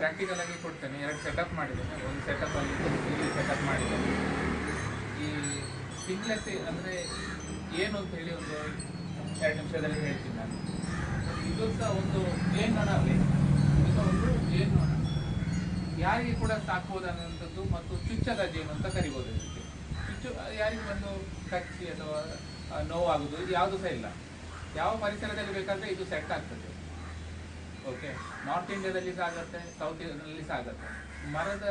Practical ಆಗಿ ಕೊಡ್ತೇನೆ. ಎರಡು ಸೆಟಪ್ ಮಾಡಿದ್ದೇನೆ ಒಂದು ಸೆಟಪ್ ಅಲ್ಲಿ ಇಲ್ಲಿ ಸೆಟಪ್ ಮಾಡಿದ್ದೇನೆ ಈ ಸಿಂಗ್ಲೆಸ್ ಅಂದರೆ ಏನು ಅಂತ ಹೇಳಿ ಒಂದು ಎರಡು ನಿಮಿಷದಲ್ಲಿ ಹೇಳ್ತೀನಿ ನಾನು. ಇದು ಸಹ ಒಂದು ಜೇನು ನೊಣವೇ ಇದು ಒಂದು ಜೇನುನೊಣ ಯಾರಿಗೆ ಕೂಡ ಸಾಕಬಹುದಾದಂಥದ್ದು ಮತ್ತು ಚುಚ್ಚದ ಜೇನು ಅಂತ ಕರಿಬೋದು ಇದಕ್ಕೆ. ಚುಚ್ಚು ಯಾರಿಗೆ ಬಂದು ಕಚ್ಚಿ ಅಥವಾ ನೋವಾಗೋದು ಇದು ಯಾವುದು ಸಹ ಇಲ್ಲ. ಯಾವ ಪರಿಸರದಲ್ಲಿ ಬೇಕಾದರೆ ಇದು ಸೆಟ್ ಆಗ್ತದೆ. ಓಕೆ ನಾರ್ತ್ ಇಂಡಿಯಾದಲ್ಲಿ ಸಹ ಆಗುತ್ತೆ ಸೌತ್ ಇಂಡಿಯಾದಲ್ಲಿ ಸಹ ಆಗುತ್ತೆ. ಮರದ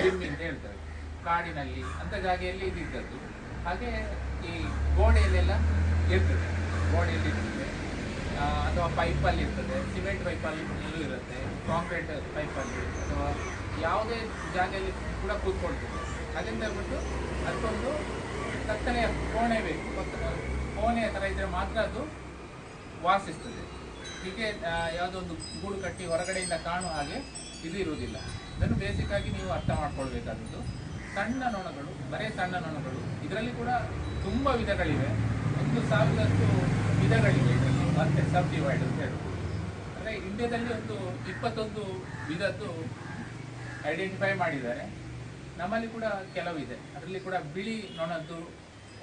ಜಿಮ್ ಅಂತ ಹೇಳ್ತಾರೆ. ಕಾಡಿನಲ್ಲಿ ಅಂಥ ಜಾಗೆಯಲ್ಲಿ ಇದ್ದಿದ್ದದ್ದು. ಹಾಗೆ ಈ ಗೋಡೆಯಲ್ಲೆಲ್ಲ ಇರ್ತದೆ. ಗೋಡೆಯಲ್ಲಿ ಇರ್ತದೆ. ಅಥವಾ ಪೈಪಲ್ಲಿ ಇರ್ತದೆ. ಸಿಮೆಂಟ್ ಪೈಪಲ್ಲಿ ಇರುತ್ತೆ. ಕಾಂಕ್ರೀಟ್ ಪೈಪಲ್ಲಿ ಅಥವಾ ಯಾವುದೇ ಜಾಗದಲ್ಲಿ ಕೂಡ ಕೂತ್ಕೊಳ್ತದೆ. ಅದರಿಂದ ಹೇಳ್ಬಿಟ್ಟು ಅದಕ್ಕೊಂದು ತಕ್ಕನೆಯ ಕೋಣೆ ಬೇಕು. ಕೋಣೆ ಥರ ಇದ್ದರೆ ಮಾತ್ರ ಅದು ವಾಸಿಸ್ತದೆ. ಹೀಗೆ ಯಾವುದೋ ಒಂದು ಗೂಡು ಕಟ್ಟಿ ಹೊರಗಡೆಯಿಂದ ಕಾಣುವ ಹಾಗೆ ಇದು ಇರುವುದಿಲ್ಲ. ಇದನ್ನು ಬೇಸಿಕ್ ಆಗಿ ನೀವು ಅರ್ಥ ಮಾಡ್ಕೊಳ್ಬೇಕಾದದ್ದು. ಸಣ್ಣ ನೊಣಗಳು, ಬರೇ ಸಣ್ಣ ನೊಣಗಳು, ಇದರಲ್ಲಿ ಕೂಡ ತುಂಬ ವಿಧಗಳಿವೆ. ಒಂದು ಸಾವಿರದಷ್ಟು ವಿಧಗಳಿವೆ ಇದರಲ್ಲಿ. ಮತ್ತೆ ಸಬ್ ಡಿವೈಡ್ ಅಂತ ಹೇಳ್ಬೋದು. ಅಂದರೆ ಇಂಡಿಯಾದಲ್ಲಿ ಒಂದು ಇಪ್ಪತ್ತೊಂದು ವಿಧದ್ದು ಐಡೆಂಟಿಫೈ ಮಾಡಿದ್ದಾರೆ. ನಮ್ಮಲ್ಲಿ ಕೂಡ ಕೆಲವಿದೆ ಅದರಲ್ಲಿ ಕೂಡ ಬಿಳಿ ನೊಣದ್ದು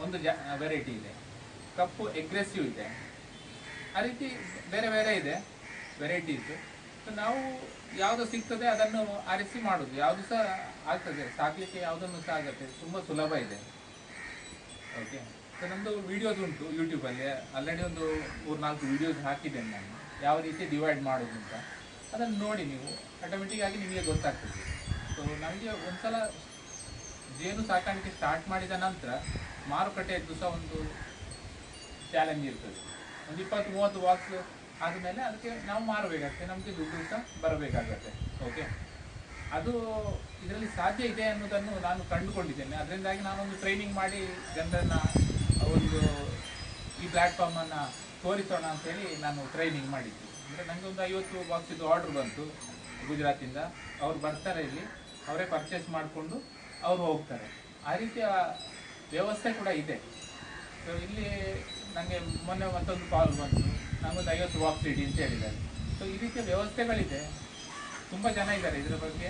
ಒಂದು ಜ ವೆರೈಟಿ ಇದೆ. ಕಪ್ಪು ಎಗ್ರೆಸಿವ್ ಇದೆ. ಆ ರೀತಿ ಬೇರೆ ಬೇರೆ ಇದೆ ವೆರೈಟೀಸ್ ನಾವು ಯಾವುದು ಸಿಗ್ತದೆ ಅದನ್ನು ಆರಿಸಿ ಮಾಡೋದು. ಯಾವುದು ಸಹ ಆಗ್ತದೆ. ಸಾಕಲಿಕ್ಕೆ ಯಾವುದನ್ನು ಸಹ ಆಗುತ್ತೆ. ತುಂಬ ಸುಲಭ ಇದೆ. ಓಕೆ ಸೊ ನಮ್ಮದು ವೀಡಿಯೋಸ್ ಉಂಟು ಯೂಟ್ಯೂಬಲ್ಲಿ ಆಲ್ರೆಡಿ ಒಂದು ಮೂರು ನಾಲ್ಕು ವಿಡಿಯೋಸ್ ಹಾಕಿದ್ದೇನೆ ನಾನು. ಯಾವ ರೀತಿ ಡಿವೈಡ್ ಮಾಡೋದು ಅಂತ. ಅದನ್ನು ನೋಡಿ ನೀವು. ಆಟೋಮೆಟಿಕ್ಕಾಗಿ ನಿಮಗೆ ಗೊತ್ತಾಗ್ತದೆ. ಸೊ ನಮಗೆ ಒಂದ್ಸಲ ಜೇನು ಸಾಕಾಣಿಕೆ ಸ್ಟಾರ್ಟ್ ಮಾಡಿದ ನಂತರ ಮಾರುಕಟ್ಟೆಯದ್ದು ಸಹ ಒಂದು ಚಾಲೆಂಜ್ ಇರ್ತದೆ. ಒಂದು ಇಪ್ಪತ್ತು ಮೂವತ್ತು ಬಾಕ್ಸ್ ಆದಮೇಲೆ ಅದಕ್ಕೆ ನಾವು ಮಾರಬೇಕಾಗ್ತದೆ ನಮಗೆ ದುಡ್ಡು ಸಹ ಬರಬೇಕಾಗತ್ತೆ ಓಕೆ ಅದು ಇದರಲ್ಲಿ ಸಾಧ್ಯ ಇದೆ ಅನ್ನೋದನ್ನು ನಾನು ಕಂಡುಕೊಂಡಿದ್ದೇನೆ. ಅದರಿಂದಾಗಿ ನಾನೊಂದು ಟ್ರೈನಿಂಗ್ ಮಾಡಿ ಜನರನ್ನ ಒಂದು ಈ ಪ್ಲ್ಯಾಟ್ಫಾರ್ಮನ್ನು ತೋರಿಸೋಣ ಅಂತೇಳಿ ನಾನು ಟ್ರೈನಿಂಗ್ ಮಾಡಿದ್ದು. ಅಂದರೆ ನನಗೆ ಒಂದು ಐವತ್ತು ಬಾಕ್ಸಿದ್ದು ಆರ್ಡ್ರ್ ಬಂತು ಗುಜರಾತಿಂದ. ಅವ್ರು ಬರ್ತಾರೆ ಇಲ್ಲಿ, ಅವರೇ ಪರ್ಚೇಸ್ ಮಾಡಿಕೊಂಡು ಅವ್ರು ಹೋಗ್ತಾರೆ. ಆ ರೀತಿಯ ವ್ಯವಸ್ಥೆ ಕೂಡ ಇದೆ. ಸೊ ಇಲ್ಲಿ ನನಗೆ ಮೊನ್ನೆ ಮತ್ತೊಂದು ಕಾಲ್ ಬಂತು. ನನಗೊಂದು ಐವತ್ತು ಬಾಕ್ಸ್ ಇಡಿ ಅಂತ ಹೇಳಿದ್ದಾರೆ. ಸೊ ಈ ರೀತಿಯ ವ್ಯವಸ್ಥೆಗಳಿದೆ. ತುಂಬ ಜನ ಇದ್ದಾರೆ. ಇದರ ಬಗ್ಗೆ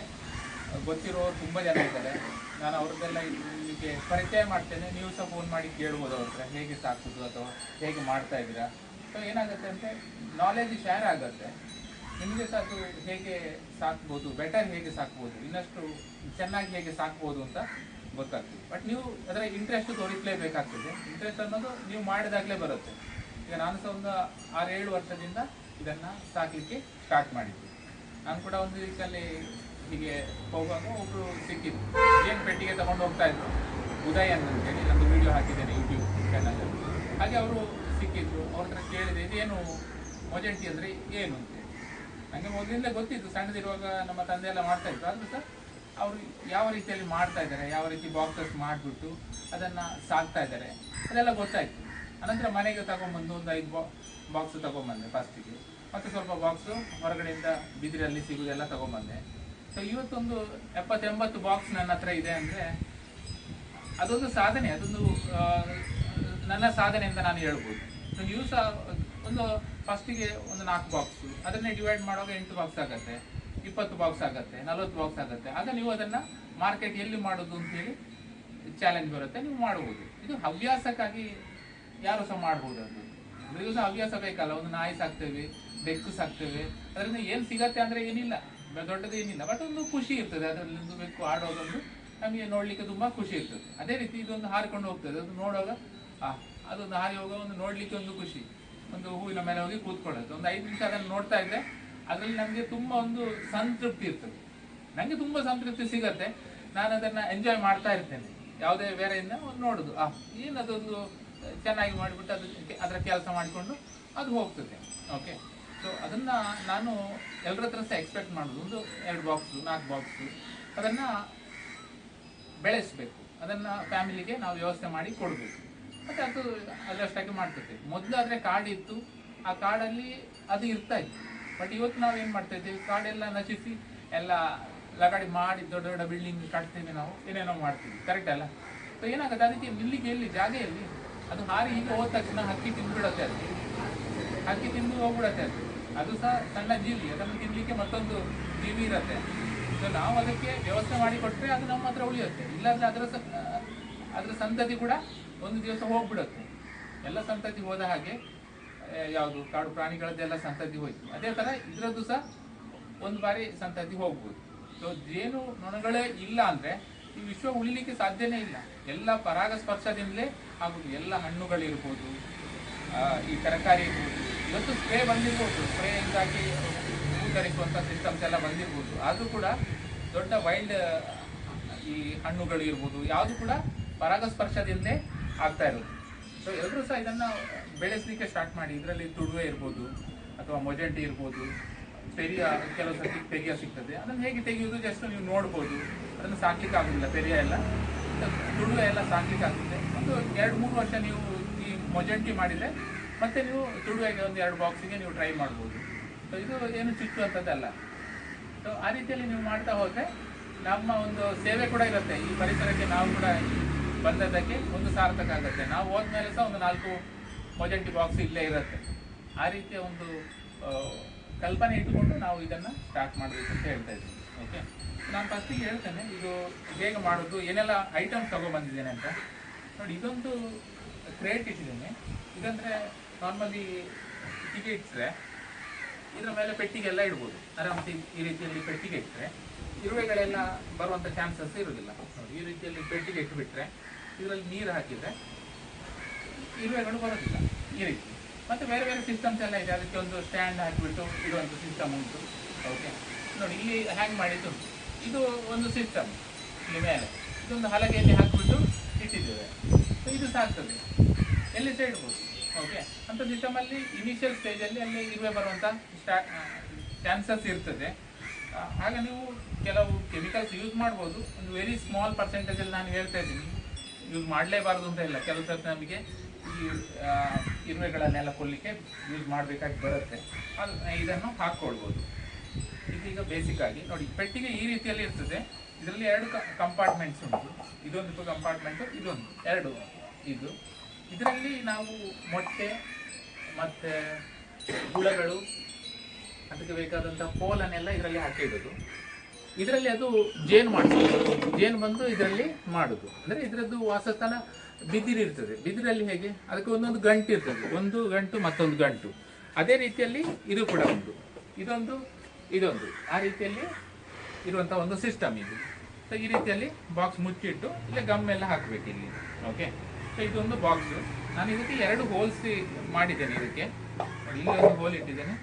ಗೊತ್ತಿರೋರು ತುಂಬ ಜನ ಇದ್ದಾರೆ. ನಾನು ಅವ್ರದ್ದೆಲ್ಲ ನಿಮಗೆ ಪರಿಚಯ ಮಾಡ್ತೇನೆ. ನೀವು ಸಹ ಫೋನ್ ಮಾಡಿ ಕೇಳ್ಬೋದು ಅವ್ರ ಹತ್ರ. ಹೇಗೆ ಸಾಕೋದು ಅಥವಾ ಹೇಗೆ ಮಾಡ್ತಾ ಇದ್ದೀರಾ? ಸೊ ಏನಾಗುತ್ತೆ ಅಂದರೆ ನಾಲೆಜ್ ಶೇರ್ ಆಗುತ್ತೆ. ನಿಮಗೆ ಸಹ ಅದು ಹೇಗೆ ಸಾಕ್ಬೋದು? ಬೆಟರ್ ಹೇಗೆ ಸಾಕ್ಬೋದು? ಇನ್ನಷ್ಟು ಚೆನ್ನಾಗಿ ಹೇಗೆ ಸಾಕ್ಬೋದು ಅಂತ ಗೊತ್ತಾಗ್ತದೆ. ಬಟ್ ನೀವು ಅದರ ಇಂಟ್ರೆಸ್ಟ್ ತೋರಿಸಲೇಬೇಕಾಗ್ತದೆ. ಇಂಟ್ರೆಸ್ಟ್ ಅನ್ನೋದು ನೀವು ಮಾಡಿದಾಗಲೇ ಬರುತ್ತೆ. ಈಗ ನಾನು ಸಹ ಒಂದು ಆರು ವರ್ಷದಿಂದ ಇದನ್ನು ಸಾಕಲಿಕ್ಕೆ ಸ್ಟಾರ್ಟ್ ಮಾಡಿದ್ದೆ. ನಾನು ಕೂಡ ಒಂದು ವೀಕಲ್ಲಿ ಹೀಗೆ ಹೋಗುವಾಗ ಒಬ್ಬರು ಸಿಕ್ಕಿದ್ರು. ಏನು ಪೆಟ್ಟಿಗೆ ತಗೊಂಡು ಹೋಗ್ತಾ ಇದ್ರು? ಅಂತ ಅಂತೇಳಿ ನಂದು ವಿಡಿಯೋ ಹಾಕಿದ್ದೇನೆ ಯೂಟ್ಯೂಬ್ ಚಾನಲಲ್ಲಿ ಹಾಗೆ ಅವರು ಸಿಕ್ಕಿದ್ರು. ಅವ್ರ ಹತ್ರ ಕೇಳಿದೆ ಇದೇನು ಮೊಜೆಂಟಿ ಅಂದರೆ ಏನು? ಅಂತೇಳಿ. ನನಗೆ ಮೊದಲಿಂದ ಗೊತ್ತಿತ್ತು. ಸಣ್ಣದಿರುವಾಗ ನಮ್ಮ ತಂದೆ ಎಲ್ಲ ಮಾಡ್ತಾ ಇದ್ರು. ಆದರೂ ಸಹ ಅವರು ಯಾವ ರೀತಿಯಲ್ಲಿ ಮಾಡ್ತಾ ಇದ್ದಾರೆ, ಯಾವ ರೀತಿ ಬಾಕ್ಸಸ್ ಮಾಡಿಬಿಟ್ಟು ಅದನ್ನು ಸಾಕ್ತಾ ಇದ್ದಾರೆ, ಅದೆಲ್ಲ ಗೊತ್ತಾಯಿತು. ಅನಂತರ ಮನೆಗೆ ತಗೊಂಬಂದು ಒಂದು ಐದು ಬಾ ಬಾಕ್ಸ್ ತಗೊಂಬಂದೆ ಫಸ್ಟಿಗೆ ಮತ್ತು ಸ್ವಲ್ಪ ಬಾಕ್ಸು ಹೊರಗಡೆಯಿಂದ ಬಿದಿರಲ್ಲಿ ಸಿಗೋದೆಲ್ಲ ತೊಗೊಂಬಂದೆ. ಸೊ ಇವತ್ತೊಂದು ಎಪ್ಪತ್ತೆಂಬತ್ತು ಬಾಕ್ಸ್ ನನ್ನ ಹತ್ರ ಇದೆ ಅಂದರೆ, ಅದೊಂದು ಸಾಧನೆ, ಅದೊಂದು ನನ್ನ ಸಾಧನೆ ಅಂತ ನಾನು ಹೇಳ್ಬೋದು. ಸೊ ನೀವು ಸಹ ಒಂದು ಫಸ್ಟಿಗೆ ಒಂದು ನಾಲ್ಕು ಬಾಕ್ಸು ಅದನ್ನೇ ಡಿವೈಡ್ ಮಾಡುವಾಗ ಎಂಟು ಬಾಕ್ಸ್ ಆಗುತ್ತೆ. ಇಪ್ಪತ್ತು ಬಾಕ್ಸ್ ಆಗುತ್ತೆ, ನಲವತ್ತು ಬಾಕ್ಸ್ ಆಗುತ್ತೆ. ಆಗ ನೀವು ಅದನ್ನು ಮಾರ್ಕೆಟ್ ಎಲ್ಲಿ ಮಾಡೋದು ಅಂತೇಳಿ ಚಾಲೆಂಜ್ ಬರುತ್ತೆ, ನೀವು ಮಾಡ್ಬೋದು. ಇದು ಹವ್ಯಾಸಕ್ಕಾಗಿ ಯಾರು ಸಹ ಮಾಡ್ಬೋದು ಅದು. ನೀವು ಸಹ ಹವ್ಯಾಸ ಬೇಕಲ್ಲ, ಒಂದು ನಾಯಿ ಸಾಕ್ತೇವೆ, ಬೆಕ್ಕು ಸಾಕ್ತೇವೆ. ಅದರಿಂದ ಏನು ಸಿಗತ್ತೆ ಅಂದರೆ ಏನಿಲ್ಲ. ದೊಡ್ಡದು ಏನಿಲ್ಲ ಬಟ್ ಒಂದು ಖುಷಿ ಇರ್ತದೆ. ಅದರಲ್ಲಿ ಒಂದು ಬೆಕ್ಕು ಆಡೋದೊಂದು ನಮಗೆ ನೋಡಲಿಕ್ಕೆ ತುಂಬಾ ಖುಷಿ ಇರ್ತದೆ. ಅದೇ ರೀತಿ ಇದೊಂದು ಹಾರಿಕೊಂಡು ಹೋಗ್ತದೆ. ಅದು ನೋಡುವಾಗ ಅದೊಂದು ಹಾರಿ ಹೋಗೋ ಒಂದು ನೋಡ್ಲಿಕ್ಕೆ ಒಂದು ಖುಷಿ. ಒಂದು ಹೂವಿನ ಮೇಲೆ ಹೋಗಿ ಕೂತ್ಕೊಳ್ಳೋದು. ಒಂದು ಐದು ನಿಮಿಷ ಅದನ್ನು ನೋಡ್ತಾ ಇದ್ರೆ ಅದರಲ್ಲಿ ನನಗೆ ತುಂಬಾ ಒಂದು ಸಂತೃಪ್ತಿ ಇರ್ತದೆ. ನನಗೆ ತುಂಬಾ ಸಂತೃಪ್ತಿ ಸಿಗತ್ತೆ. ನಾನು ಅದನ್ನ ಎಂಜಾಯ್ ಮಾಡ್ತಾ ಇರ್ತೇನೆ. ಯಾವುದೇ ಬೇರೆಯಿಂದ ನೋಡುದು. ಆ, ಏನು ಅದೊಂದು ಚೆನ್ನಾಗಿ ಮಾಡಿಬಿಟ್ಟು ಅದು ಅದರ ಕೆಲಸ ಮಾಡಿಕೊಂಡು ಅದು ಹೋಗ್ತದೆ. ಓಕೆ ಸೊ ಅದನ್ನ ನಾನು ಎಲ್ಲರ ಹತ್ರ ಸಹ ಎಕ್ಸ್ಪೆಕ್ಟ್ ಮಾಡೋದು. ಒಂದು ಎರಡು ಬಾಕ್ಸು ನಾಲ್ಕು ಬಾಕ್ಸು ಅದನ್ನ ಬೆಳೆಸಬೇಕು. ಅದನ್ನ ಫ್ಯಾಮಿಲಿಗೆ ನಾವು ವ್ಯವಸ್ಥೆ ಮಾಡಿ ಕೊಡಬೇಕು. ಮತ್ತು ಅದು ಅದರಷ್ಟಾಗಿ ಮಾಡ್ತಿರ್ತೀವಿ ಮೊದಲು ಆದರೆ ಕಾಡಿತ್ತು ಆ ಕಾಡಲ್ಲಿ ಅದು ಇರ್ತಾ ಇತ್ತು. ಬಟ್ ಇವತ್ತು ನಾವು ಏನು ಮಾಡ್ತಾ ಇದ್ದೀವಿ? ಕಾಡೆಲ್ಲ ನಶಿಸಿ ಎಲ್ಲ ಲಗಾಡಿ ಮಾಡಿ ದೊಡ್ಡ ದೊಡ್ಡ ಬಿಲ್ಡಿಂಗ್ ಕಟ್ತೇವೆ ನಾವು. ಏನೇನೋ ಮಾಡ್ತೀವಿ. ಕರೆಕ್ಟ್ ಅಲ್ಲ? ಸೊ ಏನಾಗುತ್ತೆ? ಅದಕ್ಕೆ ನಿಲ್ಲಿಗೆ ಎಲ್ಲಿ? ಜಾಗ ಎಲ್ಲಿ? ಅದು ಹಾರಿ ಹೀಗೆ ಹೋದ ತಕ್ಷಣ ಹಕ್ಕಿ ತಿಂದ್ಬಿಡತ್ತೆ ಅದು ಹಕ್ಕಿ ತಿಂದು ಹೋಗ್ಬಿಡತ್ತೆ ಅದು ಅದು ಸಹ ಸಣ್ಣ ಜೀವಿ. ಅದನ್ನು ತಿನ್ಲಿಕ್ಕೆ ಮತ್ತೊಂದು ಜೀವಿ ಇರುತ್ತೆ. ಸೊ ನಾವು ಅದಕ್ಕೆ ವ್ಯವಸ್ಥೆ ಮಾಡಿ ಕೊಟ್ಟರೆ ಅದು ನಮ್ಮ ಹತ್ರ ಉಳಿಯುತ್ತೆ. ಇಲ್ಲಾಂದ್ರೆ ಅದರ ಅದರ ಸಂತತಿ ಕೂಡ ಒಂದು ದಿವಸ ಹೋಗ್ಬಿಡುತ್ತೆ. ಎಲ್ಲ ಸಂತತಿ ಹೋದ ಹಾಗೆ ಯಾವುದು ಕಾಡು ಪ್ರಾಣಿಗಳದ್ದೆಲ್ಲ ಸಂತತಿ ಹೋಯ್ತು. ಅದೇ ಥರ ಇದರದ್ದು ಸಹ ಒಂದು ಬಾರಿ ಸಂತತಿ ಹೋಗ್ಬೋದು. ಸೊ ಜೇನು ನೊಣಗಳೇ ಇಲ್ಲ ಅಂದ್ರೆ ಈ ವಿಶ್ವ ಉಳಿಲಿಕ್ಕೆ ಸಾಧ್ಯನೇ ಇಲ್ಲ. ಎಲ್ಲ ಪರಾಗಸ್ಪರ್ಶದಿಂದಲೇ ಆಗುದು ಎಲ್ಲ ಹಣ್ಣುಗಳಿರ್ಬೋದು ಈ ತರಕಾರಿ ಇರ್ಬೋದು. ಇವತ್ತು ಸ್ಪ್ರೇ ಬಂದಿರ್ಬೋದು. ಸ್ಪ್ರೇಯಿಂದಾಗಿ ಧರಿಸುವಂಥ ಸಿಸ್ಟಮ್ಸ್ ಎಲ್ಲ ಬಂದಿರ್ಬೋದು. ಆದರೂ ಕೂಡ ದೊಡ್ಡ ವೈಲ್ಡ್ ಈ ಹಣ್ಣುಗಳು ಇರ್ಬೋದು, ಯಾವುದು ಕೂಡ ಪರಾಗಸ್ಪರ್ಶದಿಂದಲೇ ಆಗ್ತಾ ಇರೋದು. ಸೊ ಎಲ್ಲರೂ ಸಹ ಇದನ್ನು ಬೆಳೆಸಲಿಕ್ಕೆ ಸ್ಟಾರ್ಟ್ ಮಾಡಿ, ಇದರಲ್ಲಿ ತುಡುವೆ ಇರ್ಬೋದು ಅಥವಾ ಮೊಜೆಂಟಿ ಇರ್ಬೋದು, ಪೆರಿಯ ಕೆಲವು ಸರ್ತಿ ಪೆರಿಯ ಸಿಗ್ತದೆ. ಅದನ್ನು ಹೇಗೆ ತೆಗೆಯೋದು ಜಸ್ಟ್ ನೀವು ನೋಡ್ಬೋದು. ಅದನ್ನು ಸಾಕ್ಲಿಕ್ಕೆ ಆಗೋದಿಲ್ಲ ಪೆರಿಯ ಎಲ್ಲ. ತುಳುವೆ ಎಲ್ಲ ಸಾಕ್ಲಿಕ್ಕೆ ಆಗುತ್ತೆ ಒಂದು ಎರಡು, ಮೂರು ವರ್ಷ ನೀವು ಈ ಮೊಜೆಂಟಿ ಮಾಡಿದರೆ ಮತ್ತೆ ನೀವು ತುಳುವೆಗೆ ಒಂದು ಎರಡು ಬಾಕ್ಸಿಗೆ ನೀವು ಟ್ರೈ ಮಾಡ್ಬೋದು. ಸೊ ಇದು ಏನು ಚುಚ್ಚುವಂಥದ್ದಲ್ಲ ಸೊ ಆ ರೀತಿಯಲ್ಲಿ ನೀವು ಮಾಡ್ತಾ ಹೋದರೆ ನಮ್ಮ ಒಂದು ಸೇವೆ ಕೂಡ ಇರುತ್ತೆ. ಈ ಪರಿಸರಕ್ಕೆ ನಾವು ಕೂಡ ಬಂದದ್ದಕ್ಕೆ ಒಂದು ಸಾರ್ಥಕ ಆಗುತ್ತೆ. ನಾವು ಹೋದ್ಮೇಲೆ ಸಹ ಒಂದು ನಾಲ್ಕು ಮೊಜೆಂಟಿ ಬಾಕ್ಸ್ ಇಲ್ಲೇ ಇರುತ್ತೆ. ಆ ರೀತಿಯ ಒಂದು ಕಲ್ಪನೆ ಇಟ್ಟುಕೊಂಡು ನಾವು ಇದನ್ನು ಸ್ಟಾರ್ಟ್ ಮಾಡಬೇಕು ಅಂತ ಹೇಳ್ತಾ ಇದ್ದೀನಿ. ಓಕೆ ನಾನು ಫಸ್ಟಿಗೆ ಹೇಳ್ತೇನೆ, ಇದು ಹೇಗೆ ಮಾಡೋದು, ಏನೆಲ್ಲ ಐಟಮ್ಸ್ ತೊಗೊಬಂದಿದ್ದೇನೆ ಅಂತ. ನೋಡಿ, ಇದೊಂದು ಕ್ರೇಟ್ ಇಟ್ಟಿದ್ದೇನೆ. ಇದಂದರೆ ನಾರ್ಮಲಿ ಟಿಕೆಟ್ ಇಟ್ಟರೆ ಇದರ ಮೇಲೆ ಪೆಟ್ಟಿಗೆಲ್ಲ ಇಡ್ಬೋದು. ಆರಾಮ್ಸಿ ಈ ರೀತಿಯಲ್ಲಿ ಪೆಟ್ಟಿಗೆ ಇಟ್ಟರೆ ಇರುವೆಗಳೆಲ್ಲ ಬರುವಂಥ ಚಾನ್ಸಸ್ ಇರೋದಿಲ್ಲ ನೋಡಿ, ಈ ರೀತಿಯಲ್ಲಿ ಪೆಟ್ಟಿಗೆ ಇಟ್ಟುಬಿಟ್ರೆ ಇದರಲ್ಲಿ ನೀರು ಹಾಕಿದರೆ ಇರುವೆಗಳು ಬರೋದಿಲ್ಲ ಈ ರೀತಿ. ಮತ್ತು ಬೇರೆ ಬೇರೆ ಸಿಸ್ಟಮ್ಸ್ ಎಲ್ಲ ಇದೆ. ಅದಕ್ಕೆ ಒಂದು ಸ್ಟ್ಯಾಂಡ್ ಹಾಕಿಬಿಟ್ಟು ಇಡುವಂಥ ಸಿಸ್ಟಮ್ ಉಂಟು. ಓಕೆ ನೋಡಿ, ಇಲ್ಲಿ ಹ್ಯಾಂಗ್ ಮಾಡಿದ್ದು ಇದು ಒಂದು ಸಿಸ್ಟಮ್ ಇಲ್ಲಿ ಮೇಲೆ. ಇದೊಂದು ಹಲಗೆಯಲ್ಲಿ ಹಾಕಿಬಿಟ್ಟು ಇಟ್ಟಿದ್ದೇವೆ. ಸೊ ಇದು ಸಾಕ್ತದೆ. ಎಲ್ಲಿ ಸಹ ಇಡ್ಬೋದು ಓಕೆ ಅಂತ ಸಿಸ್ಟಮಲ್ಲಿ ಇನಿಷಿಯಲ್ ಸ್ಟೇಜಲ್ಲಿ ಅಲ್ಲಿ ಇರುವೆ ಬರುವಂಥ ಸ್ಟಾ ಚಾನ್ಸಸ್ ಇರ್ತದೆ. ಆಗ ನೀವು ಕೆಲವು ಕೆಮಿಕಲ್ಸ್ ಯೂಸ್ ಮಾಡ್ಬೋದು. ಒಂದು ವೆರಿ ಸ್ಮಾಲ್ ಪರ್ಸೆಂಟೇಜಲ್ಲಿ ನಾನು ಹೇಳ್ತಾ ಇದ್ದೀನಿ. ಯೂಸ್ ಮಾಡಲೇಬಾರ್ದು ಅಂತ ಇಲ್ಲ. ಕೆಲವು ಸರ್ತಿ ನಮಗೆ ಈ ಇರುವೆಗಳನ್ನೆಲ್ಲ ಕೊಲ್ಲಿಕ್ಕೆ ಯೂಸ್ ಮಾಡಬೇಕಾಗಿ ಬರುತ್ತೆ. ಅದು ಇದನ್ನು ಹಾಕ್ಕೊಳ್ಬೋದು. ಇದೀಗ ಬೇಸಿಕ್ ಆಗಿ ನೋಡಿ, ಪೆಟ್ಟಿಗೆ ಈ ರೀತಿಯಲ್ಲಿ ಇರ್ತದೆ. ಇದರಲ್ಲಿ ಎರಡು ಕಂಪಾರ್ಟ್ಮೆಂಟ್ಸ್ ಉಂಟು. ಇದೊಂದು ಕಂಪಾರ್ಟ್ಮೆಂಟು ಇದೊಂದು. ಎರಡು ಇದು. ಇದರಲ್ಲಿ ನಾವು ಮೊಟ್ಟೆ, ಮತ್ತು ಹುಳಗಳು, ಅದಕ್ಕೆ ಬೇಕಾದಂಥ ಪೋಲನ್ನೆಲ್ಲ ಇದರಲ್ಲಿ ಹಾಕಿಡೋದು. ಇದರಲ್ಲಿ ಅದು ಜೇನು ಮಾಡಿಸೋದು ಜೇನು ಬಂದು ಇದರಲ್ಲಿ ಮಾಡೋದು. ಅಂದರೆ ಇದರದ್ದು ವಾಸಸ್ಥಾನ ಬಿದಿರಿರ್ತದೆ ಬಿದಿರಲ್ಲಿ ಹೇಗೆ? ಅದಕ್ಕೆ ಒಂದೊಂದು ಗಂಟು ಇರ್ತದೆ. ಒಂದು ಗಂಟು, ಮತ್ತೊಂದು ಗಂಟು. ಅದೇ ರೀತಿಯಲ್ಲಿ ಇದು ಕೂಡ ಒಂದು ಇದೊಂದು ಇದೊಂದು. ಆ ರೀತಿಯಲ್ಲಿ ಇರುವಂಥ ಒಂದು ಸಿಸ್ಟಮ್ ಇದು. ಸೊ ಈ ರೀತಿಯಲ್ಲಿ ಬಾಕ್ಸ್ ಮುಚ್ಚಿಟ್ಟು ಇಲ್ಲಿ ಗಮ್ ಎಲ್ಲ ಹಾಕಬೇಕು ಇಲ್ಲಿ. ಓಕೆ ಸೊ ಇದೊಂದು ಬಾಕ್ಸು ನಾನು ಇದಕ್ಕೆ ಎರಡು ಹೋಲ್ಸ್ ಮಾಡಿದ್ದೇನೆ ಇದಕ್ಕೆ. ಇಲ್ಲೊಂದು ಹೋಲ್ ಇಟ್ಟಿದ್ದೇನೆ,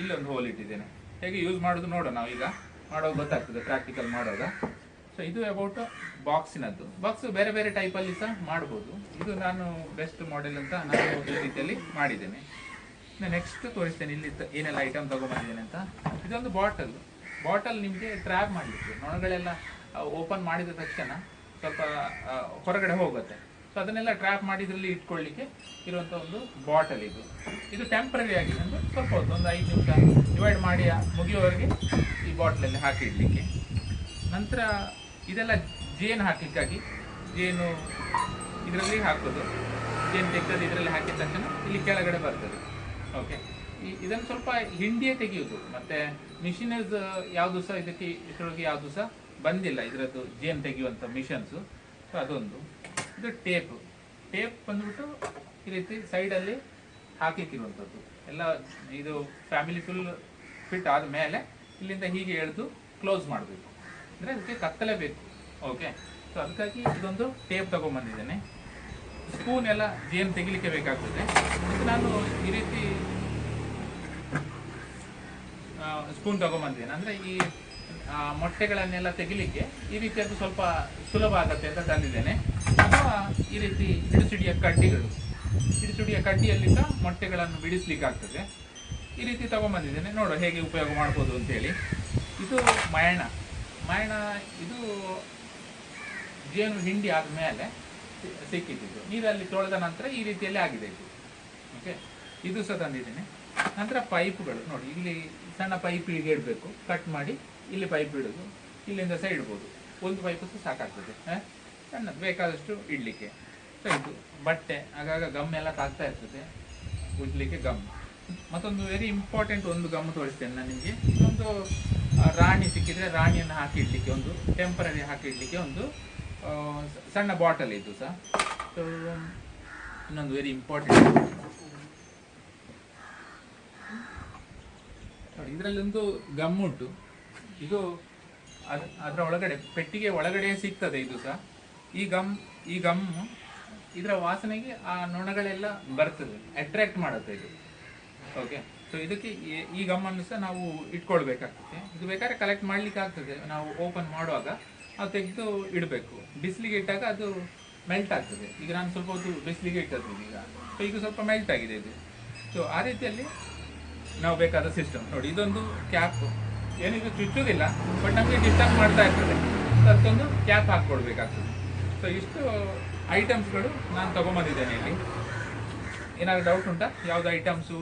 ಇಲ್ಲೊಂದು ಹೋಲ್ ಇಟ್ಟಿದ್ದೇನೆ. ಹೇಗೆ ಯೂಸ್ ಮಾಡೋದು ನೋಡೋಣ ನಾವು ಮಾಡೋದು ಗೊತ್ತಾಗ್ತದೆ ಪ್ರಾಕ್ಟಿಕಲ್ ಮಾಡುವಾಗ ಸೊ ಇದು ಅಬೌಟ್ ಬಾಕ್ಸಿನದ್ದು ಬಾಕ್ಸ್ ಬೇರೆ ಬೇರೆ ಟೈಪಲ್ಲಿ ಸಹ ಮಾಡ್ಬೋದು. ಇದು ನಾನು ಬೆಸ್ಟ್ ಮಾಡೆಲ್ ಅಂತ ನಾನು ಒಂದು ರೀತಿಯಲ್ಲಿ ಮಾಡಿದ್ದೇನೆ. ನೆಕ್ಸ್ಟ್ ತೋರಿಸ್ತೇನೆ, ಇಲ್ಲಿ ಏನೆಲ್ಲ ಐಟಮ್ ತೊಗೊಂಬಂದಿದ್ದೇನೆ ಅಂತ. ಇದೊಂದು ಬಾಟಲ್ ಬಾಟಲ್ ನಿಮಗೆ ಟ್ರ್ಯಾಪ್ ಮಾಡಲಿಕ್ಕೆ. ನೊಣಗಳೆಲ್ಲ ಓಪನ್ ಮಾಡಿದ ತಕ್ಷಣ ಸ್ವಲ್ಪ ಹೊರಗಡೆ ಹೋಗುತ್ತೆ. ಸೊ ಅದನ್ನೆಲ್ಲ ಟ್ರ್ಯಾಪ್ ಮಾಡಿ ಇದರಲ್ಲಿ ಇಟ್ಕೊಳ್ಳಿಕ್ಕೆ ಇರುವಂಥ ಒಂದು ಬಾಟಲ್ ಇದು. ಇದು ಟೆಂಪ್ರರಿ ಆಗಿ ಅಂದರೆ ಸ್ವಲ್ಪ ಹೊತ್ತು, ಒಂದು ಐದು ನಿಮಿಷ ಡಿವೈಡ್ ಮಾಡಿ ಆ ಮುಗಿಯುವವರೆಗೆ ಈ ಬಾಟ್ಲಲ್ಲಿ ಹಾಕಿ ಇಡಲಿಕ್ಕೆ ನಂತರ ಇದೆಲ್ಲ ಜೇನು ಹಾಕಲಿಕ್ಕಾಗಿ ಜೇನು ಇದರಲ್ಲಿ ಹಾಕೋದು. ಜೇನು ತೆಗೆದು ಇದರಲ್ಲಿ ಹಾಕಿದ ತಕ್ಷಣ ಇಲ್ಲಿ ಕೆಳಗಡೆ ಬರ್ತದೆ. ಓಕೆ ಇದನ್ನು ಸ್ವಲ್ಪ ಹಿಂಡಿಯೇ ತೆಗೆಯೋದು. ಮತ್ತು ಮಿಷಿನರ್ಸ್ ಯಾವುದು ಸಹ ಇದಕ್ಕೆ, ಇದರೊಳಗೆ ಯಾವುದು ಸಹ ಬಂದಿಲ್ಲ. ಇದರದ್ದು ಜೇನು ತೆಗೆಯುವಂಥ ಮಿಷನ್ಸು. ಸೊ ಅದೊಂದು. ಇದು ಟೇಪ್ ಟೇಪ್ ಬಂದ್ಬಿಟ್ಟು ಈ ರೀತಿ ಸೈಡಲ್ಲಿ ಹಾಕಿಕ್ಕಿರುವಂಥದ್ದು. ಎಲ್ಲ ಇದು ಫ್ಯಾಮಿಲಿ ಫುಲ್ ಫಿಟ್ ಆದ ಮೇಲೆ ಇಲ್ಲಿಂದ ಹೀಗೆ ಎಳೆದು ಕ್ಲೋಸ್ ಮಾಡಬೇಕು. ಅಂದರೆ ಅದಕ್ಕೆ ಕತ್ತಲೇಬೇಕು ಓಕೆ ಸೊ ಅದಕ್ಕಾಗಿ ಇದೊಂದು ಟೇಪ್ ತೊಗೊಂಬಂದಿದ್ದೇನೆ. ಸ್ಪೂನ್ ಎಲ್ಲ ಜೇನು ತೆಗಿಲಿಕ್ಕೆ ಬೇಕಾಗ್ತದೆ. ನಾನು ಈ ರೀತಿ ಸ್ಪೂನ್ ತೊಗೊಂಬಂದಿದ್ದೇನೆ. ಅಂದರೆ ಈ ಮೊಟ್ಟೆಗಳನ್ನೆಲ್ಲ ತೆಗಿಲಿಕ್ಕೆ ಈ ರೀತಿಯದ್ದು ಸ್ವಲ್ಪ ಸುಲಭ ಆಗತ್ತೆ ಅಂತ ತಂದಿದ್ದೇನೆ. ಈ ರೀತಿ ಹಿಡಿಸುಡಿಯ ಕಡ್ಡಿಗಳು? ಹಿಡಿಸುಡಿಯ ಕಡ್ಡಿಯಲ್ಲಿ ಸಹ ಮೊಟ್ಟೆಗಳನ್ನು ಬಿಡಿಸ್ಲಿಕ್ಕಾಗ್ತದೆ. ಈ ರೀತಿ ತಗೊಂಬಂದಿದ್ದೇನೆ. ನೋಡುವ ಹೇಗೆ ಉಪಯೋಗ ಮಾಡ್ಬೋದು ಅಂತೇಳಿ. ಇದು ಮಯಣ. ಮಯಣ, ಇದು ಜೇನು ಹಿಂಡಿ ಆದಮೇಲೆ ಸಿಕ್ಕಿದ್ದು ನೀರಲ್ಲಿ ತೊಳೆದ ನಂತರ ಈ ರೀತಿಯಲ್ಲಿ ಆಗಿದೆ ಇದು. ಓಕೆ ಇದು ಸಹ ತಂದಿದ್ದೇನೆ. ನಂತರ ಪೈಪ್ಗಳು. ನೋಡಿ, ಇಲ್ಲಿ ಸಣ್ಣ ಪೈಪ್ ಇಳಿಗೆ ಇಡಬೇಕು. ಕಟ್ ಮಾಡಿ ಇಲ್ಲಿ ಪೈಪ್ ಇಡೋದು. ಇಲ್ಲಿಂದ ಸಹ ಇಡ್ಬೋದು. ಒಂದು ಪೈಪ್ ಸಹ ಸಾಕಾಗ್ತದೆ. ಆ? ಸಣ್ಣದು, ಬೇಕಾದಷ್ಟು ಇಡಲಿಕ್ಕೆ. ಸೊ ಇದು ಬಟ್ಟೆ, ಆಗಾಗ ಗಮ್ ಎಲ್ಲ ತಾಗ್ತಾ ಇರ್ತದೆ. ಉಜ್ಲಿಕ್ಕೆ ಗಮ್. ಮತ್ತೊಂದು ವೆರಿ ಇಂಪಾರ್ಟೆಂಟ್ ಒಂದು ಗಮ್ ತೋರಿಸ್ತೇನೆ ನಾನು ನಿಮಗೆ. ಒಂದು ರಾಣಿ ಸಿಕ್ಕಿದ್ರೆ ರಾಣಿಯನ್ನು ಹಾಕಿ ಇಡ್ಲಿಕ್ಕೆ ಒಂದು ಟೆಂಪರರಿ ಹಾಕಿ ಇಡ್ಲಿಕ್ಕೆ ಒಂದು ಸಣ್ಣ ಬಾಟಲ್ ಇದು ಸಹ. ಸೊ ಇನ್ನೊಂದು ವೆರಿ ಇಂಪಾರ್ಟೆಂಟ್ ನೋಡಿ, ಇದರಲ್ಲಿ ಒಂದು ಗಮ್ ಉಂಟು. ಇದು ಅದ್- ಅದರ ಒಳಗಡೆ, ಪೆಟ್ಟಿಗೆ ಒಳಗಡೆ ಸಿಗ್ತದೆ ಇದು ಸಹ. ಈ ಗಮ್ ಈ ಗಮ್ ಇದರ ವಾಸನೆಗೆ ಆ ನೊಣಗಳೆಲ್ಲ ಬರ್ತದೆ ಅಟ್ರಾಕ್ಟ್ ಮಾಡುತ್ತೆ ಇದು. ಓಕೆ ಸೊ ಇದಕ್ಕೆ ಈ- ಗಮ್ಮನ್ನು ಸಹ ನಾವು ಇಟ್ಕೊಳ್ಬೇಕಾಗ್ತದೆ. ಇದು ಬೇಕಾದ್ರೆ ಕಲೆಕ್ಟ್ ಮಾಡಲಿಕ್ಕೆ ಆಗ್ತದೆ ನಾವು ಓಪನ್ ಮಾಡುವಾಗ ಅದು ತೆಗೆದು ಇಡಬೇಕು. ಬಿಸಿಲಿಗೆ ಇಟ್ಟಾಗ ಅದು ಮೆಲ್ಟ್ ಆಗ್ತದೆ. ಈಗ ನಾನು ಸ್ವಲ್ಪ ಹೊತ್ತು ಬಿಸಿಲಿಗೆ ಇಟ್ಟದ್ದು ಈಗ. ಸೊ ಈಗ ಸ್ವಲ್ಪ ಮೆಲ್ಟ್ ಆಗಿದೆ ಇದು. ಸೊ ಆ ರೀತಿಯಲ್ಲಿ ನಾವು ಬೇಕಾದ ಸಿಸ್ಟಮ್ ನೋಡಿ, ಇದೊಂದು ಕ್ಯಾಪ್ ಏನಿದು ಚುಚ್ಚುವುದಿಲ್ಲ ಬಟ್ ನಮಗೆ ಡಿಸ್ಟರ್ಬ್ ಮಾಡ್ತಾ ಇರ್ತದೆ. ಅದಕ್ಕೊಂದು ಕ್ಯಾಪ್ ಹಾಕ್ಕೊಡ್ಬೇಕಾಗ್ತದೆ ಸೊ ಇಷ್ಟು ಐಟಮ್ಸ್ಗಳು ನಾನು ತೊಗೊಂಬಂದಿದ್ದೇನೆ ಇಲ್ಲಿ. ಏನಾದರೂ ಡೌಟ್ ಉಂಟಾ? ಯಾವ್ದು ಐಟಮ್ಸು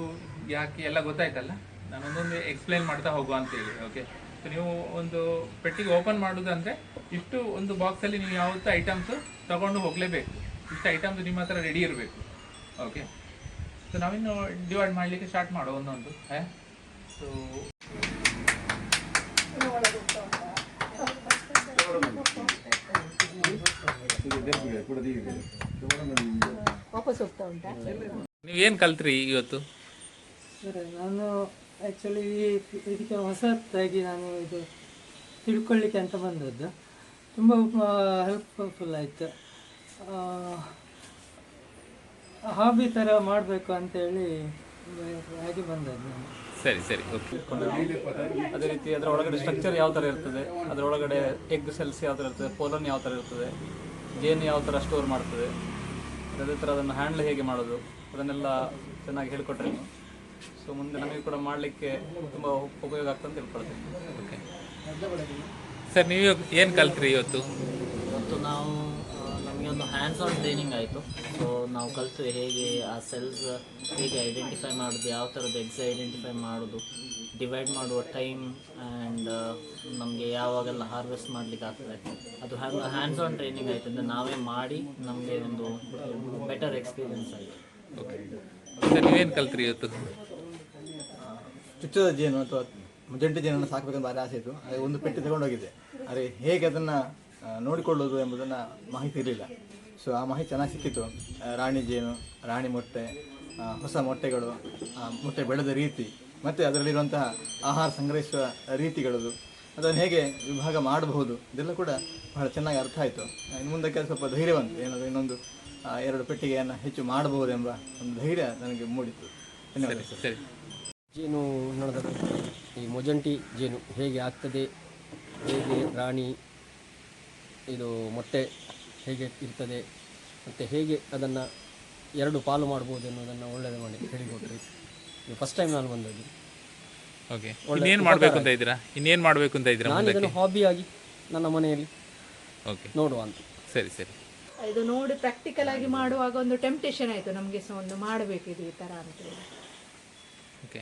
ಯಾಕೆ, ಎಲ್ಲ ಗೊತ್ತಾಯ್ತಲ್ಲ? ನಾನು ಒಂದೊಂದು ಎಕ್ಸ್ಪ್ಲೈನ್ ಮಾಡ್ತಾ ಹೋಗುವ ಅಂತೇಳಿ ಓಕೆ ಸೊ ನೀವು ಒಂದು ಪೆಟ್ಟಿಗೆ ಓಪನ್ ಮಾಡೋದಂದರೆ ಇಷ್ಟು ಒಂದು ಬಾಕ್ಸಲ್ಲಿ ನೀವು ಯಾವತ್ತು ಐಟಮ್ಸು ತೊಗೊಂಡು ಹೋಗಲೇಬೇಕು. ಇಷ್ಟು ಐಟಮ್ಸ್ ನಿಮ್ಮ ಹತ್ರ ರೆಡಿ ಇರಬೇಕು ಓಕೆ ಸೊ ನಾವಿನ್ನು ಡಿವೈಡ್ ಮಾಡಲಿಕ್ಕೆ ಸ್ಟಾರ್ಟ್ ಮಾಡೋ ಒಂದೊಂದು ಸೊ ವಾಪಸ್ ಹೋಗ್ತಾ ಉಂಟಾ ಏನು ಕಲ್ತ್ರಿ ಇವತ್ತು? ಸರಿ ನಾನು ಆ್ಯಕ್ಚುಲಿ ಇದಕ್ಕೆ ಹೊಸತಾಗಿ ನಾನು ಇದು ತಿಳ್ಕೊಳ್ಳಿಕ್ಕೆ ಅಂತ ಬಂದದ್ದು. ತುಂಬ ಹೆಲ್ಪ್ಫುಲ್ ಆಯಿತು. ಹಾಬಿ ಥರ ಮಾಡಬೇಕು ಅಂತೇಳಿ ಹಾಗೆ ಬಂದದ್ದು ನಾನು. ಸರಿ ಸರಿ ಓಕೆ ಅದೇ ರೀತಿ ಅದರ ಒಳಗಡೆ ಸ್ಟ್ರಕ್ಚರ್ ಯಾವ ಥರ ಇರ್ತದೆ? ಅದರ ಒಳಗಡೆ ಎಗ್ ಸೆಲ್ಸ್ ಯಾವ ಥರ ಇರ್ತದೆ? ಪೋಲನ್ ಯಾವ ಥರ ಇರ್ತದೆ? ಜೇನು ಯಾವ ಥರ ಸ್ಟೋರ್ ಮಾಡ್ತದೆ ಅದೇ ಥರ ಅದನ್ನು ಹ್ಯಾಂಡಲ್ ಹೇಗೆ ಮಾಡೋದು ಅದನ್ನೆಲ್ಲ ಚೆನ್ನಾಗಿ ಹೇಳಿಕೊಟ್ರೆ ನೀವು. ಸೊ ಮುಂದೆ ನಮಗೆ ಕೂಡ ಮಾಡಲಿಕ್ಕೆ ತುಂಬ ಉಪಯೋಗ ಆಗ್ತದೆ ಅಂತ ತಿಳ್ಕೊಳ್ತೀನಿ ಓಕೆ ಸರ್ ನೀವು ಏನು ಕಲ್ತ್ರಿ ಇವತ್ತು? ಇವತ್ತು ನಾವು ಒಂದು ಹ್ಯಾಂಡ್ಸ್ ಆನ್ ಟ್ರೈನಿಂಗ್ ಆಯಿತು. ಸೊ ನಾವು ಕಲಿತು ಹೇಗೆ ಆ ಸೆಲ್ಸ್ ಹೇಗೆ ಐಡೆಂಟಿಫೈ ಮಾಡೋದು ಯಾವ ಥರದ ಎಗ್ಸ್ ಐಡೆಂಟಿಫೈ ಮಾಡೋದು ಡಿವೈಡ್ ಮಾಡುವ ಟೈಮ್ ಆ್ಯಂಡ್ ನಮಗೆ ಯಾವಾಗೆಲ್ಲ ಹಾರ್ವೆಸ್ಟ್ ಮಾಡಲಿಕ್ಕೆ ಆಗ್ತದೆ. ಅದು ಹ್ಯಾಂಡ್ಸ್ ಆನ್ ಟ್ರೈನಿಂಗ್ ಆಯಿತು ಅಂದರೆ ನಾವೇ ಮಾಡಿ ನಮಗೆ ಒಂದು ಬೆಟರ್ ಎಕ್ಸ್ಪೀರಿಯನ್ಸ್ ಆಯಿತು. ಓಕೆ ಸರ್ ನೀವೇನು ಕಲ್ತ್ರಿ ಇವತ್ತು? ಚುಚ್ಚದ ಜೇನು ಅಥವಾ ಜಂಟಿ ಜೇನನ್ನು ಸಾಕಬೇಕಂತ ಭಾರಿ ಆಸೆ ಇತ್ತು. ಅದೇ ಒಂದು ಪೆಟ್ಟು ತಗೊಂಡೋಗಿದ್ದೆ. ಆದರೆ ಹೇಗೆ ಅದನ್ನು ನೋಡಿಕೊಳ್ಳೋದು ಎಂಬುದನ್ನು ಮಾಹಿತಿ ಇರಲಿಲ್ಲ. ಸೊ ಆ ಮಾಹಿತಿ ಚೆನ್ನಾಗಿ ಸಿಕ್ಕಿತ್ತು ರಾಣಿ ಜೇನು ರಾಣಿ ಮೊಟ್ಟೆ ಹೊಸ ಮೊಟ್ಟೆಗಳು ಮೊಟ್ಟೆ ಬೆಳೆದ ರೀತಿ ಮತ್ತು ಅದರಲ್ಲಿರುವಂತಹ ಆಹಾರ ಸಂಗ್ರಹಿಸುವ ರೀತಿಗಳದು. ಅದನ್ನು ಹೇಗೆ ವಿಭಾಗ ಮಾಡಬಹುದು ಇದೆಲ್ಲ ಕೂಡ ಬಹಳ ಚೆನ್ನಾಗಿ ಅರ್ಥ ಆಯಿತು. ಇನ್ನು ಮುಂದಕ್ಕೆ ಸ್ವಲ್ಪ ಧೈರ್ಯವಂತ ಏನಾದರೂ ಇನ್ನೊಂದು ಎರಡು ಪೆಟ್ಟಿಗೆಯನ್ನು ಹೆಚ್ಚು ಮಾಡಬಹುದೆಂಬ ಒಂದು ಧೈರ್ಯ ನನಗೆ ಮೂಡಿತು. ಧನ್ಯವಾದ ಸರ್ ಸರಿ. ಜೇನು ನೋಡಿದ ಈ ಮೊಜಂಟಿ ಜೇನು ಹೇಗೆ ಆಗ್ತದೆ? ಹೇಗೆ ರಾಣಿ ಇದು ಮೊಟ್ಟೆ ಹೇಗೆ ಇರ್ತದೆ ಮತ್ತು ಹೇಗೆ ಅದನ್ನು ಎರಡು ಪಾಲು ಮಾಡ್ಬೋದು ಅನ್ನೋದನ್ನು ಒಳ್ಳೆಯದು ಮಾಡಿ ಹೇಳಿಕೊಟ್ರಿ. ಇದು ಫಸ್ಟ್ ಟೈಮ್ ನಾನು ಬಂದದ್ದು. ಓಕೆ ಇನ್ನೇನು ಮಾಡಬೇಕು ಅಂತ ಇದ್ದೀರಾ? ಇನ್ನೇನು ಮಾಡಬೇಕು ಅಂತ ಇದ್ದೀರಾ ನಾನು ಇದನ್ನು ಹಾಬಿಯಾಗಿ ನನ್ನ ಮನೆಯಲ್ಲಿ ಓಕೆ ನೋಡುವ ಅಂತ. ಸರಿ ಸರಿ. ಇದು ನೋಡಿ ಪ್ರಾಕ್ಟಿಕಲ್ ಆಗಿ ಮಾಡುವಾಗ ಒಂದು ಟೆಂಪ್ಟೇಷನ್ ಆಯಿತು ನಮಗೆ ಸಹ ಒಂದು ಮಾಡಬೇಕಿದು ಈ ಥರ ಅಂತೇಳಿ ಓಕೆ